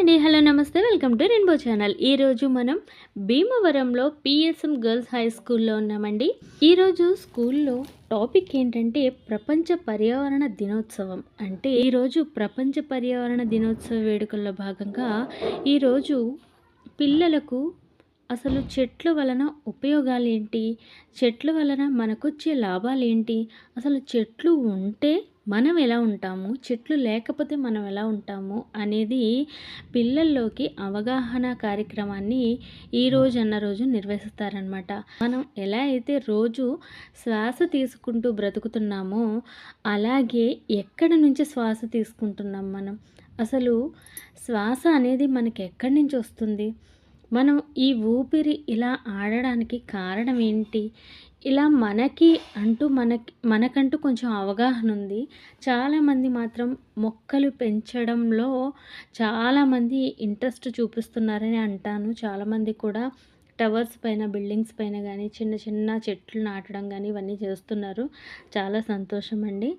అండి. హలో నమస్తే. Welcome to rainbow channel. ఈరోజు మనం భీమవరంలో పిఎస్ఎం గర్ల్స్ హై స్కూల్లో ఉన్నామండి. ఈరోజు స్కూల్లో టాపిక్ ఏంటంటే ప్రపంచ పర్యావరణ దినోత్సవం. అంటే ఈరోజు ప్రపంచ పర్యావరణ దినోత్సవ వేడుకల్లో భాగంగా ఈరోజు పిల్లలకు అసలు చెట్ల వలన ఉపయోగాలు ఏంటి? చెట్ల వలన మనకొచ్చే లాభాలు ఏంటి? అసలు చెట్లు ఉంటే మనం ఎలా ఉంటాము? చెట్లు లేకపోతే మనం ఎలా ఉంటాము? అనేది పిల్లల్లోకి అవగాహన కార్యక్రమాన్ని ఈ రోజు అన్న రోజు నిర్వహిస్తారనమాట మనం ఎలా అయితే రోజు శ్వాస తీసుకుంటూ బ్రతుకుతున్నామో అలాగే ఎక్కడి నుంచి శ్వాస తీసుకుంటున్నాం మనం? అసలు శ్వాస అనేది మనకి ఎక్కడి నుంచి వస్తుంది? మనం ఈ ఊపిరి ఇలా ఆడడానికి కారణం ఏంటి? ఇలా మనకి అంటూ మనకి మనకంటూ కొంచెం అవగాహన ఉంది. చాలామంది మాత్రం మొక్కలు పెంచడంలో చాలామంది ఇంట్రెస్ట్ చూపిస్తున్నారని అంటాను. చాలామంది కూడా టవర్స్ పైన బిల్డింగ్స్ పైన కానీ చిన్న చిన్న చెట్లు నాటడం కానీ ఇవన్నీ చేస్తున్నారు. చాలా సంతోషం అండి.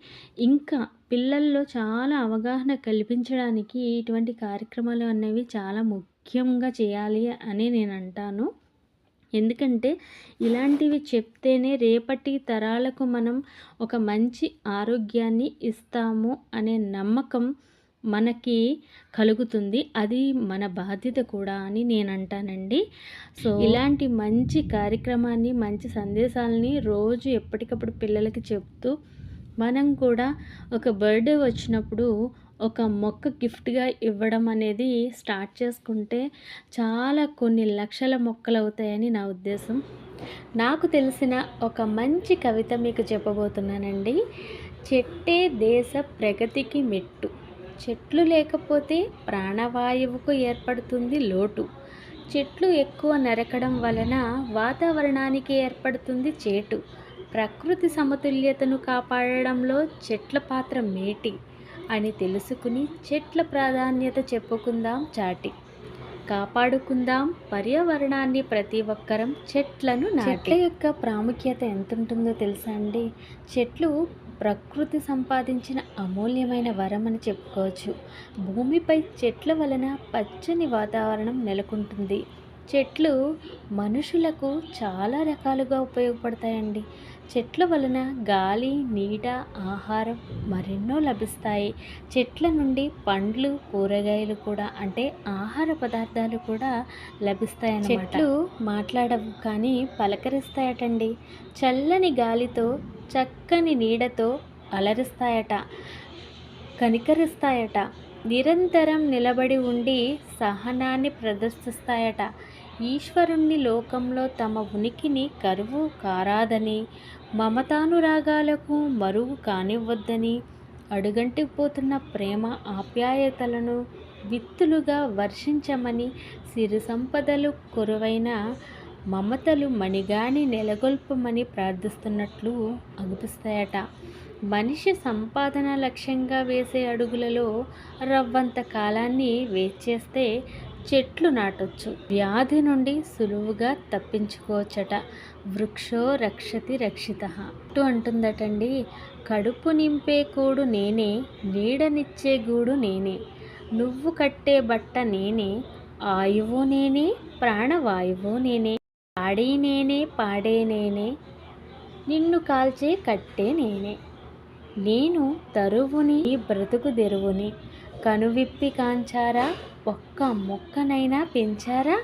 ఇంకా పిల్లల్లో చాలా అవగాహన కల్పించడానికి ఇటువంటి కార్యక్రమాలు అనేవి చాలా ముఖ్యంగా చేయాలి అని నేను అంటాను. ఎందుకంటే ఇలాంటివి చెప్తేనే రేపటి తరాలకు మనం ఒక మంచి ఆరోగ్యాన్ని ఇస్తాము అనే నమ్మకం మనకి కలుగుతుంది. అది మన బాధ్యత కూడా అని నేను అంటానండి సో ఇలాంటి మంచి కార్యక్రమాన్ని మంచి సందేశాలని రోజు ఎప్పటికప్పుడు పిల్లలకి చెప్తూ మనం కూడా ఒక బర్త్డే వచ్చినప్పుడు ఒక మొక్క గిఫ్ట్గా ఇవ్వడం అనేది స్టార్ట్ చేసుకుంటే చాలా కొన్ని లక్షల మొక్కలు అవుతాయని నా ఉద్దేశం. నాకు తెలిసిన ఒక మంచి కవిత మీకు చెప్పబోతున్నానండి. చెట్టే దేశ ప్రగతికి మెట్టు. చెట్లు లేకపోతే ప్రాణవాయువుకు ఏర్పడుతుంది లోటు. చెట్లు ఎక్కువ నరకడం వలన వాతావరణానికి ఏర్పడుతుంది చేటు. ప్రకృతి సమతుల్యతను కాపాడడంలో చెట్ల పాత్ర మేటి. అని తెలుసుకుని చెట్ల ప్రాధాన్యత చెప్పుకుందాం చాటి. కాపాడుకుందాం పర్యావరణాన్ని ప్రతి ఒక్కరం చెట్లను చెట్ల యొక్క ప్రాముఖ్యత ఎంత ఉంటుందో తెలుసా అండి? చెట్లు ప్రకృతి సంపాదించిన అమూల్యమైన వరం అని చెప్పుకోవచ్చు. భూమిపై చెట్ల వలన పచ్చని వాతావరణం నెలకొంటుంది. చెట్లు మనుషులకు చాలా రకాలుగా ఉపయోగపడతాయండి. చెట్ల వలన గాలి నీడ ఆహారం మరెన్నో లభిస్తాయి. చెట్ల నుండి పండ్లు కూరగాయలు కూడా అంటే ఆహార పదార్థాలు కూడా లభిస్తాయి చెట్లు మాట్లాడవు కానీ పలకరిస్తాయటండి. చల్లని గాలితో చక్కని నీడతో అలరిస్తాయట కనికరిస్తాయట నిరంతరం నిలబడి ఉండి సహనాన్ని ప్రదర్శిస్తాయట. ఈశ్వరుణ్ణి లోకంలో తమ ఉనికిని కరువు కారాదని మమతానురాగాలకు మరువు కానివ్వద్దని అడుగంటిపోతున్న ప్రేమ ఆప్యాయతలను విత్తులుగా వర్షించమని సిరు సంపదలు కొరువైన మమతలు మణిగాని నెలగొల్పమని ప్రార్థిస్తున్నట్లు అగుపిస్తాయట. మనిషి సంపాదన లక్ష్యంగా వేసే అడుగులలో రవ్వంత కాలాన్ని వేచేస్తే చెట్లు నాటొచ్చు. వ్యాధి నుండి సులువుగా తప్పించుకోవచ్చట. వృక్షో రక్షతి రక్షిత. అటు అంటుందటండి. కడుపు నింపే కూడు నేనే నీడనిచ్చే గూడు నేనే. నువ్వు కట్టే బట్ట నేనే ఆయువు నేనే ప్రాణవాయువు నేనే. పాడే నేనే పాడే నేనే నిన్ను కాల్చే కట్టే నేనే. నేను తరువుని బ్రతుకు తెరువుని. కనువిప్పి కాంచారా ఒక్క మొక్కనైనా పెంచారా?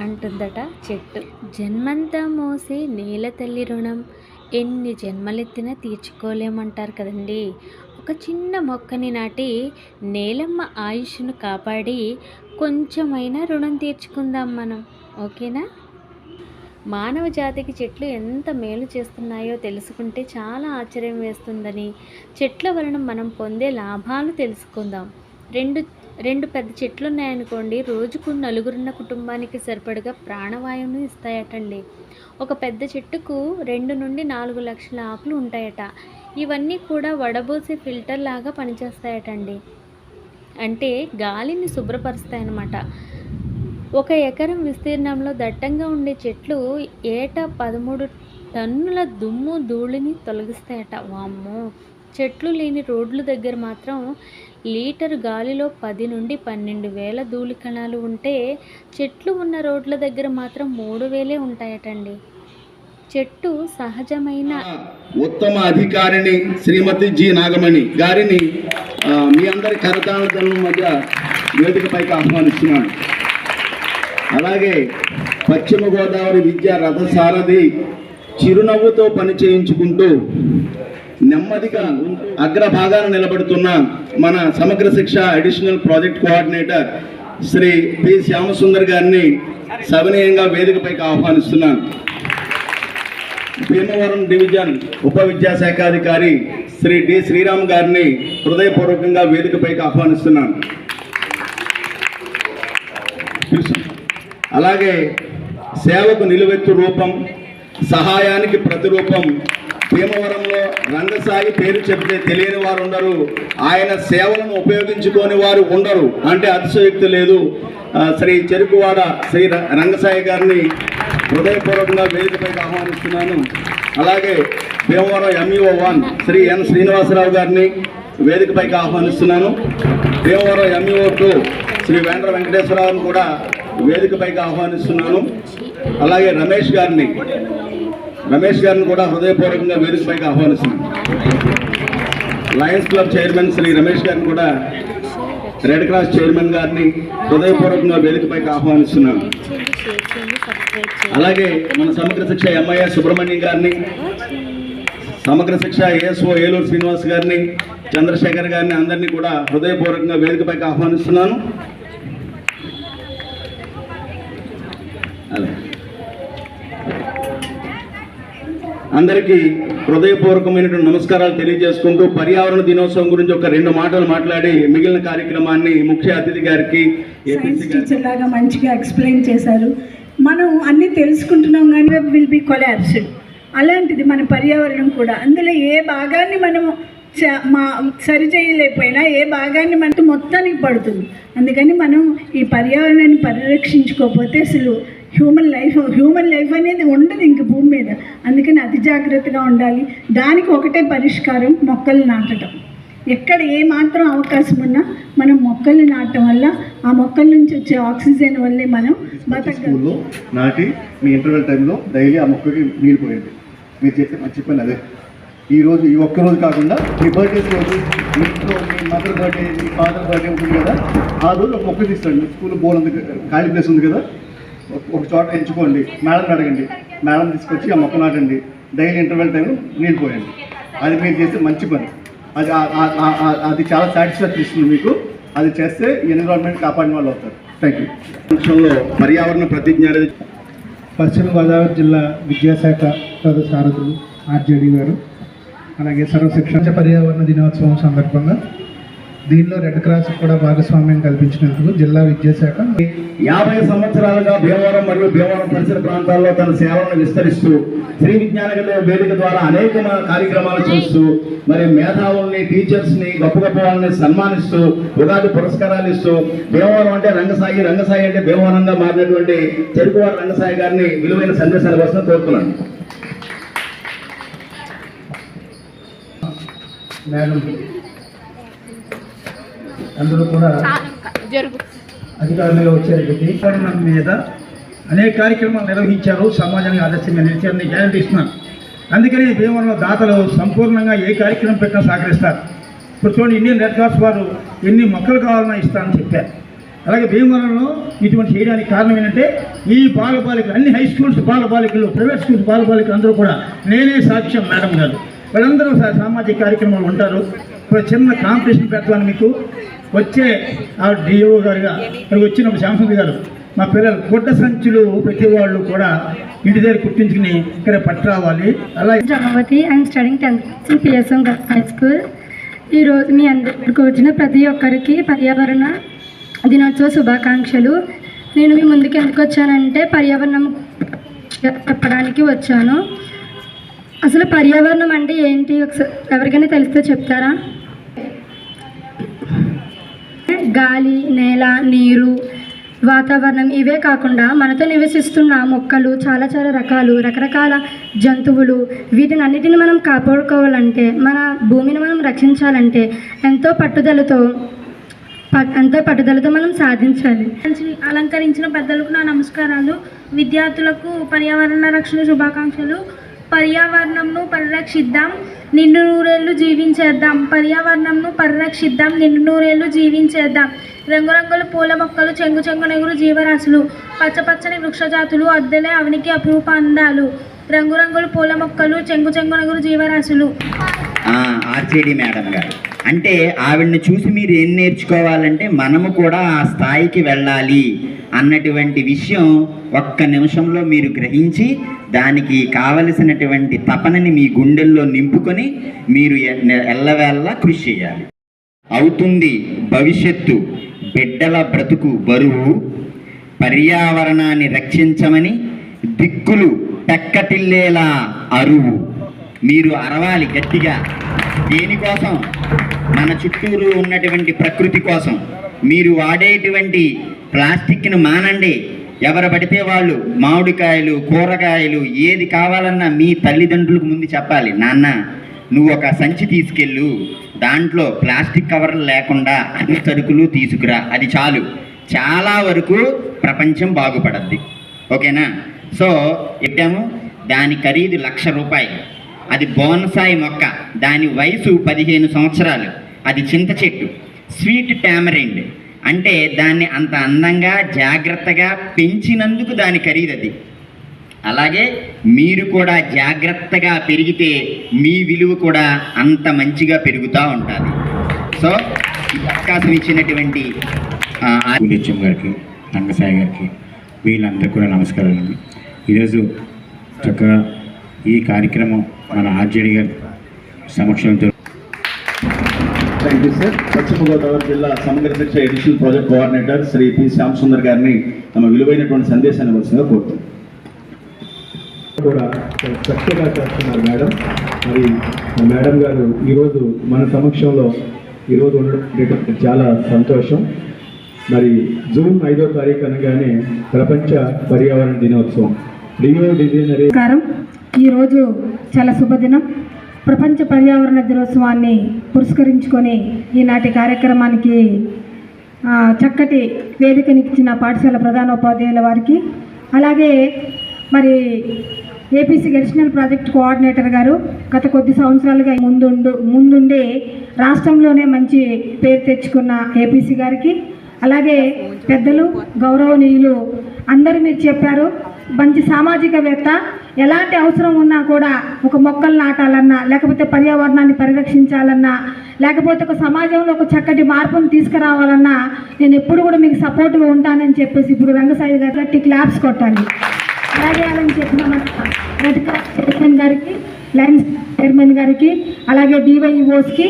అంటుందట చెట్టు. జన్మంతా మోసే నేల తల్లి రుణం. ఎన్ని జన్మలెత్తినా తీర్చుకోలేమంటారు కదండి. ఒక చిన్న మొక్కని నాటి నేలమ్మ ఆయుష్ను కాపాడి కొంచెమైనా రుణం తీర్చుకుందాం మనం. ఓకేనా? మానవ జాతికి చెట్లు ఎంత మేలు చేస్తున్నాయో తెలుసుకుంటే చాలా ఆశ్చర్యం వేస్తుందని. చెట్ల వలన మనం పొందే లాభాలు తెలుసుకుందాం. రెండు రెండు పెద్ద చెట్లు ఉన్నాయనుకోండి రోజుకు నలుగురున్న కుటుంబానికి సరిపడగా ప్రాణవాయువును ఇస్తాయటండి. ఒక పెద్ద చెట్టుకు రెండు నుండి నాలుగు లక్షల ఆకులు ఉంటాయట. ఇవన్నీ కూడా వడబోసే ఫిల్టర్ లాగా పనిచేస్తాయటండి. అంటే గాలిని శుభ్రపరుస్తాయన్నమాట. ఒక ఎకరం విస్తీర్ణంలో దట్టంగా ఉండే చెట్లు ఏటా పదమూడు టన్నుల దుమ్ము ధూళిని తొలగిస్తాయట. వామ్మో! చెట్లు లేని రోడ్ల దగ్గర మాత్రం లీటర్ గాలిలో పది నుండి పన్నెండు వేల ధూళికణాలు ఉంటే చెట్లు ఉన్న రోడ్ల దగ్గర మాత్రం మూడు వేలే ఉంటాయటండి. చెట్టు సహజమైన ఉత్తమ అధికారిని శ్రీమతి జి నాగమణి గారిని మీ అందరి కరతాళతల మధ్య వేదికపైకి ఆహ్వానిస్తున్నాను. అలాగే పశ్చిమ గోదావరి విద్యా రథసారథి చిరునవ్వుతో పని చేయించుకుంటూ నెమ్మదిగా అగ్రభాగాన నిలబడుతున్న మన Samagra Shiksha additional project coordinator Shri P Shyamasundar గారిని సవినయంగా వేదికపైకి ఆహ్వానిస్తున్నాను. భీమవరం డివిజన్ ఉప విద్యాశాఖాధికారి శ్రీ డి శ్రీరామ్ గారిని హృదయపూర్వకంగా వేదికపైకి ఆహ్వానిస్తున్నాను. అలాగే సేవకు నిలువెత్తు రూపం సహాయానికి ప్రతిరూపం భీమవరంలో రంగసాయి పేరు చెప్తే తెలియని వారు ఉండరు. ఆయన సేవలను ఉపయోగించుకొని వారు ఉండరు. అంటే అతిశయోక్తి లేదు. శ్రీ చెరుకువాడ శ్రీ ర- రంగసాయి గారిని హృదయపూర్వకంగా వేదికపైకి ఆహ్వానిస్తున్నాను. అలాగే Bhimavaram MEO one Shri N Srinivasarao గారిని వేదికపైకి ఆహ్వానిస్తున్నాను. భీమవరం ఎంఈఓ టూ శ్రీ వేంద్ర వెంకటేశ్వరరావును కూడా వేదికపైకి ఆహ్వానిస్తున్నాను. అలాగే రమేష్ గారిని రమేష్ గారిని కూడా హృదయపూర్వకంగా వేదికపైకి ఆహ్వానిస్తున్నాను Lions Club chairman Shri Ramesh గారిని కూడా రెడ్ క్రాస్ చైర్మన్ గారిని హృదయపూర్వకంగా వేదికపైకి ఆహ్వానిస్తున్నాను అలాగే మన సమగ్ర శిక్ష ఎంఐఏ సుబ్రహ్మణ్యం గారిని సమగ్ర శిక్ష ఏఎస్ఓ ఏలూరు శ్రీనివాస్ గారిని చంద్రశేఖర్ గారిని అందరినీ కూడా హృదయపూర్వకంగా వేదికపైకి ఆహ్వానిస్తున్నాను. అందరికీ హృదయపూర్వకమైనటువంటి నమస్కారాలు తెలియజేసుకుంటూ పర్యావరణ దినోత్సవం గురించి ఒక రెండు మాటలు మాట్లాడి మిగిలిన కార్యక్రమాన్ని ముఖ్య అతిథి గారికి టీచర్ లాగా మంచిగా ఎక్స్ప్లెయిన్ చేశారు. మనం అన్నీ తెలుసుకుంటున్నాం కానీ విల్ బి కొలాప్స్డ్ అలాంటిది మన పర్యావరణం కూడా. అందులో ఏ భాగాన్ని మనం చ- మా సరి చేయలేకపోయినా ఏ భాగాన్ని మనకు మొత్తానికి పడుతుంది. అందుకని మనం ఈ పర్యావరణాన్ని పరిరక్షించుకోకపోతే అసలు హ్యూమన్ లైఫ్ హ్యూమన్ లైఫ్ అనేది ఉండదు ఇంక భూమి మీద. అందుకని అతి జాగ్రత్తగా ఉండాలి. దానికి ఒకటే పరిష్కారం మొక్కలు నాటడం. ఎక్కడ ఏ మాత్రం అవకాశం ఉన్నా మనం మొక్కలు నాటడం వల్ల ఆ మొక్కల నుంచి వచ్చే ఆక్సిజన్ వల్లే మనం బతకగలం. నాటి మీ ఇంటర్వెల్ టైంలో డైలీ ఆ మొక్కకి నీళ్ళు పోయండి. మీరు చేసే మంచి పని అదే. ఈరోజు ఈ ఒక్క రోజు కాకుండా మీ బర్త్డేస్ రోజు మీ ఇంట్లో మీ మదర్ బర్త్డే మీ ఫాదర్ బర్త్డే ఉంటుంది కదా. ఆ రోజు ఒక మొక్క తీస్తాడు స్కూల్ బోల్ ఉంది ఖాళీ ప్లేస్ ఉంది కదా. ఒక- చోట ఎంచుకోండి. మేడం అడగండి. మేడం తీసుకొచ్చి ఆ మొక్క నాటండి. డైలీ ఇంటర్వెల్ టైంలో నీళ్ళు పోయండి. అది మీరు చేసే మంచి పని. అది అది చాలా సాటిస్ఫాక్షన్ ఇస్తుంది మీకు. అది చేస్తే ఎన్విరాన్మెంట్ కాపాడిన వాళ్ళు అవుతారు. థ్యాంక్ యూ పర్యావరణ ప్రతిజ్ఞ అనేది పశ్చిమ గోదావరి జిల్లా విద్యాశాఖ సారథులు ఆర్జేడి గారు. అలాగే సర్వశిక్షణ పర్యావరణ దినోత్సవం సందర్భంగా దీనిలో రెడ్ క్రాస్ కూడా భాగస్వామ్యం కల్పించినందుకు జిల్లా విద్యాశాఖ యాభై సంవత్సరాలుగా భీమవరం మరియు భీమవరం పరిసర ప్రాంతాల్లో తన సేవలను విస్తరిస్తూ శ్రీ విజ్ఞాన వేదిక ద్వారా అనేక కార్యక్రమాలు చేస్తూ మరి మేధావుల్ని టీచర్స్ని గొప్ప గొప్ప వాళ్ళని సన్మానిస్తూ ఉగాది పురస్కారాలు ఇస్తూ భీమవరం అంటే రంగసాయి రంగసాయి అంటే భీమవరంగా మారినటువంటి చెరుకువారి రంగసాయి గారిని విలువైన సందేశాల కోసం కోరుతున్నాను. మేడం అందరూ కూడా అధికారులుగా వచ్చారు పర్యావరణం మీద అనేక కార్యక్రమాలు నిర్వహించారు. సమాజానికి ఆదర్శంగా నిలిచారని గ్యారంటీ ఇస్తున్నాను. అందుకని భీమవరంలో దాతలు సంపూర్ణంగా ఏ కార్యక్రమం పెట్టినా సహకరిస్తారు. ఇప్పుడు చూడండి ఇండియన్ రెడ్ క్రాస్ వారు ఎన్ని మొక్కలు కావాలన్నా ఇస్తారని చెప్పారు. అలాగే భీమవరంలో ఇటువంటి చేయడానికి కారణం ఏంటంటే ఈ బాలబాలికలు అన్ని హై స్కూల్స్ బాలబాలికలు ప్రైవేట్ స్కూల్స్ బాలబాలికలు అందరూ కూడా నేనే సాక్ష్యం మేడం గారు. వీళ్ళందరూ సామాజిక కార్యక్రమాలు ఉంటారు. ఇప్పుడు చిన్న కాంపిటీషన్ పెట్టాలని మీకు. వచ్చే ఆ డిఓ గారుగా ఇక్కడికి వచ్చిన శాంసంగ్ గారు మా పిల్లలు గుడ్డ సంచులు ప్రతి వాళ్ళు కూడా ఇంటి దగ్గర కుట్టించుకుని ఇక్కడ పట్టురావాలి అలాగే Jagavathi I'm studying tenth PSM high school. ఈరోజు మీ అందరికి వచ్చిన ప్రతి ఒక్కరికి పర్యావరణ దినోత్సవ శుభాకాంక్షలు. నేను మీ ముందుకు ఎందుకు వచ్చానంటే పర్యావరణం చెప్పడానికి వచ్చాను. అసలు పర్యావరణం అంటే ఏంటి? ఒకసారి ఎవరికైనా తెలిస్తే చెప్తారా? గాలి నేల నీరు వాతావరణం ఇవే కాకుండా మనతో నివసిస్తున్న మొక్కలు చాలా చాలా రకాలు రకరకాల జంతువులు. వీటిని అన్నిటిని మనం కాపాడుకోవాలంటే మన భూమిని మనం రక్షించాలంటే ఎంతో పట్టుదలతో ప- ఎంతో పట్టుదలతో మనం సాధించాలి. మంచి అలంకరించిన పెద్దలకు నా నమస్కారాలు. విద్యార్థులకు పర్యావరణ రక్షణ శుభాకాంక్షలు. పర్యావరణంను పరిరక్షిద్దాం నిండు నూరేళ్ళు జీవించేద్దాం. పర్యావరణంను పరిరక్షిద్దాం నిండు నూరేళ్ళు జీవించేద్దాం. రంగురంగుల పూల మొక్కలు చెంగు చెంగునెగురు జీవరాశులు పచ్చపచ్చని వృక్షజాతులు అద్దెలే అవనికి అపురూప అందాలు. రంగురంగుల పూల మొక్కలు చెంగు చెంగునెగురు జీవరాశులు. ఆర్జేడి మేడం గారు. అంటే ఆవిడని చూసి మీరు ఏం నేర్చుకోవాలంటే మనము కూడా ఆ స్థాయికి వెళ్ళాలి అన్నటువంటి విషయం ఒక్క నిమిషంలో మీరు గ్రహించి దానికి కావలసినటువంటి తపనని మీ గుండెల్లో నింపుకొని మీరు ఎల్లవేళ్ళ ఎల్లవేళలా కృషి చేయాలి. అవుతుంది భవిష్యత్తు బిడ్డల బ్రతుకు బరువు పర్యావరణాన్ని రక్షించమని దిక్కులు పెక్కటిల్లేలా అరువు. మీరు అరవాలి గట్టిగా. దేనికోసం మన చుట్టూరు ఉన్నటువంటి ప్రకృతి కోసం. మీరు వాడేటువంటి ప్లాస్టిక్ను మానండి. ఎవరు పడితే వాళ్ళు మామిడికాయలు కూరగాయలు ఏది కావాలన్నా మీ తల్లిదండ్రులకు ముందు చెప్పాలి. నాన్న నువ్వు ఒక సంచి తీసుకెళ్ళు. దాంట్లో ప్లాస్టిక్ కవర్లు లేకుండా అన్ని సరుకులు తీసుకురా. అది చాలు. చాలా వరకు ప్రపంచం బాగుపడద్ది. ఓకేనా? సో ఇద్దాము. దాని ఖరీదు లక్ష రూపాయలు. అది బోన్సాయి మొక్క. దాని వయసు పదిహేను సంవత్సరాలు. అది చింత చెట్టు. Sweet tamarind. అంటే దాన్ని అంత అందంగా జాగ్రత్తగా పెంచినందుకు దాని ఖరీదు అది. అలాగే మీరు కూడా జాగ్రత్తగా పెరిగితే మీ విలువ కూడా అంత మంచిగా పెరుగుతూ ఉంటుంది. సో అవకాశం ఇచ్చినటువంటి ఆ, గారికి రంగసాయి గారికి వీళ్ళందరికీ కూడా నమస్కారాలు ఈరోజు చక్కగా ఈ కార్యక్రమం మన ఆర్జేడి గారి సమక్షంతో థ్యాంక్ యూ సార్ పశ్చిమ గోదావరి జిల్లా Samagra Shiksha additional project coordinator Shri P Shyam Sundar గారిని తమ విలువైనటువంటి సందేశాన్ని ఇవ్వాల్సిందిగా కోరుతున్నాం. కూడా చక్కగా చేస్తున్నారు మేడం. మరి మేడం గారు ఈరోజు మన సమక్షంలో ఈరోజు ఉండడం చాలా సంతోషం. మరి జూన్ ఐదో తారీఖు అనగానే ప్రపంచ పర్యావరణ దినోత్సవం. రియో డిజైనరీ ఈరోజు చాలా శుభదినం. ప్రపంచ పర్యావరణ దినోత్సవాన్ని పురస్కరించుకొని ఈనాటి కార్యక్రమానికి చక్కటి వేదికనిచ్చిన పాఠశాల ప్రధానోపాధ్యాయుల వారికి అలాగే మరి ఏపీసీ అడిషనల్ ప్రాజెక్ట్ కోఆర్డినేటర్ గారు గత కొద్ది సంవత్సరాలుగా ముందుండు ముందుండి రాష్ట్రంలోనే మంచి పేరు తెచ్చుకున్న ఏపీసీ గారికి అలాగే పెద్దలు గౌరవనీయులు అందరూ మీరు చెప్పారు. మంచి సామాజికవేత్త ఎలాంటి అవసరం ఉన్నా కూడా ఒక మొక్కలు నాటాలన్నా లేకపోతే పర్యావరణాన్ని పరిరక్షించాలన్నా లేకపోతే ఒక సమాజంలో ఒక చక్కటి మార్పును తీసుకురావాలన్నా నేను ఎప్పుడు కూడా మీకు సపోర్ట్గా ఉంటానని చెప్పేసి ఇప్పుడు రంగసాయి గారు గట్టి క్లాప్స్ కొట్టాలి అలాగే అని చెప్పిన రెడ్ క్రాస్ చైర్మన్ గారికి లయన్స్ చైర్మన్ గారికి అలాగే డివైఓస్కి.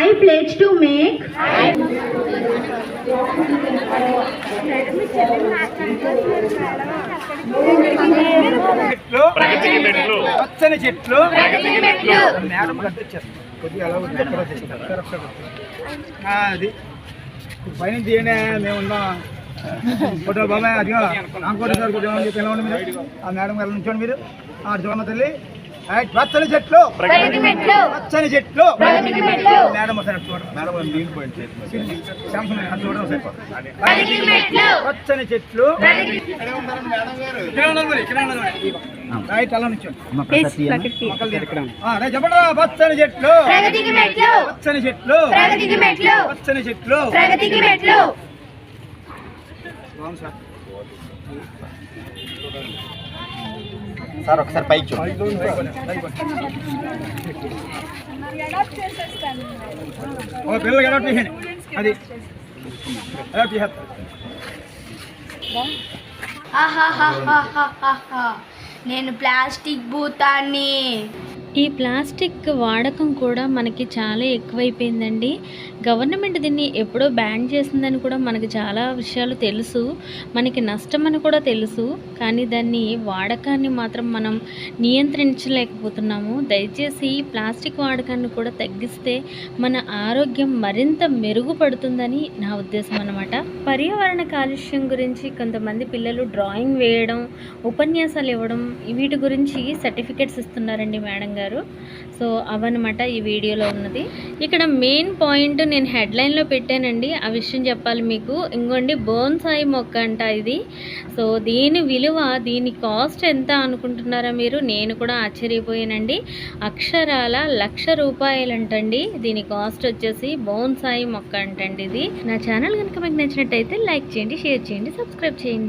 ఐ ప్లేజ్ టు మేక్ పచ్చని చెట్లు. మేడం కట్టించారు కొద్దిగా అలా అది. పైన తీయండి మేము ఉన్నాం. ఫోటో బాబాయ్ అదిగో అంకోటి సార్ ఉంది మీరు? ఆ మేడం గారు నుంచోండి మీరు. ఆ చూడమ్మ తల్లి. పచ్చని చెట్లు. పచ్చని చెట్లు. మేడం పచ్చని చెట్లు. రైట్ అలా చెప్పండి పచ్చని చెట్లు. పచ్చని చెట్లు. పచ్చని చెట్లు. బాగుంది సార్. సార్ ఒకసారి పైకి పిల్లలకి అడాప్ట్ అది. అడాప్ట్. నేను ప్లాస్టిక్ భూతాన్ని. ఈ ప్లాస్టిక్ వాడకం కూడా మనకి చాలా ఎక్కువైపోయిందండి. గవర్నమెంట్ దీన్ని ఎప్పుడో బ్యాన్ చేసిందని కూడా మనకు చాలా విషయాలు తెలుసు. మనకి నష్టం అని కూడా తెలుసు. కానీ దాన్ని వాడకాన్ని మాత్రం మనం నియంత్రించలేకపోతున్నాము. దయచేసి ప్లాస్టిక్ వాడకాన్ని కూడా తగ్గిస్తే మన ఆరోగ్యం మరింత మెరుగుపడుతుందని నా ఉద్దేశం అనమాట పర్యావరణ కాలుష్యం గురించి కొంతమంది పిల్లలు డ్రాయింగ్ వేయడం ఉపన్యాసాలు ఇవ్వడం వీటి గురించి సర్టిఫికెట్స్ ఇస్తున్నారండి మేడం గారు. సో అవన్నమాట ఈ వీడియోలో ఉన్నది. ఇక్కడ మెయిన్ పాయింట్ నేను హెడ్లైన్లో పెట్టానండి. ఆ విషయం చెప్పాలి మీకు. ఇంకోండి బోన్సాయి మొక్క అంట ఇది. సో దీని విలువ దీని కాస్ట్ ఎంత అనుకుంటున్నారా మీరు? నేను కూడా ఆశ్చర్యపోయానండి. అక్షరాల లక్ష రూపాయలంటండి. దీని కాస్ట్ వచ్చేసి బోన్సాయి మొక్క అంటండి ఇది. నా ఛానల్ కనుక మీకు నచ్చినట్టయితే లైక్ చేయండి షేర్ చేయండి సబ్స్క్రైబ్ చేయండి.